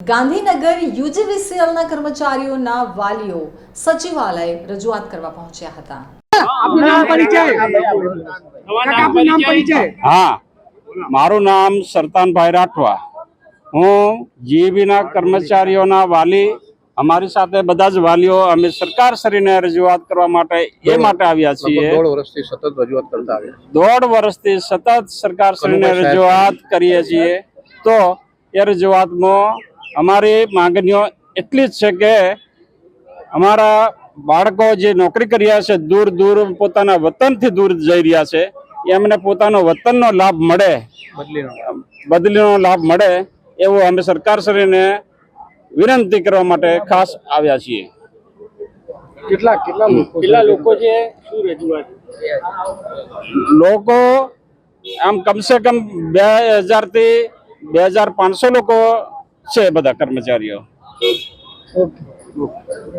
ગાંધીનગર યુજીવીસીએલના કર્મચારીઓના વાલીઓ સચિવાલય રજૂઆત કરવા પહોંચ્યા હતા. આપનું નામ પરિચય. આપનું નામ પરિચય. હા મારું નામ સરતાનભાઈ રાઠવા. હું જીબીના કર્મચારીઓના વાલી અમારી સાથે બધા જ વાલીઓ અમે સરકાર શ્રીને રજૂઆત કરવા માટે એ માટે આવ્યા છીએ. દોઢ વર્ષથી સતત રજૂઆત કરતા આવ્યા દોઢ વર્ષથી સતત સરકાર શ્રીને રજૂઆત કરીએ છીએ. તો એ રજૂઆતમાં અમારી માંગણીઓ એટલી જ છે કે અમારા બાળકો જે નોકરી કરી રહ્યા છે દૂર દૂર પોતાના વતનથી દૂર જઈ રહ્યા છે એમને પોતાનો વતનનો લાભ મળે. બદલીનો. લાભ મળે એવો અમે સરકારશ્રીને વિનંતી કરવા માટે ખાસ આવ્યા છીએ. કેટલા કેટલા લોકો કેટલા લોકો છે? શું રજૂઆત? લોકો આમ કમસે કમ બે હજારથી બે હજાર પાંચસો લોકો છે બધા કર્મચારીઓ.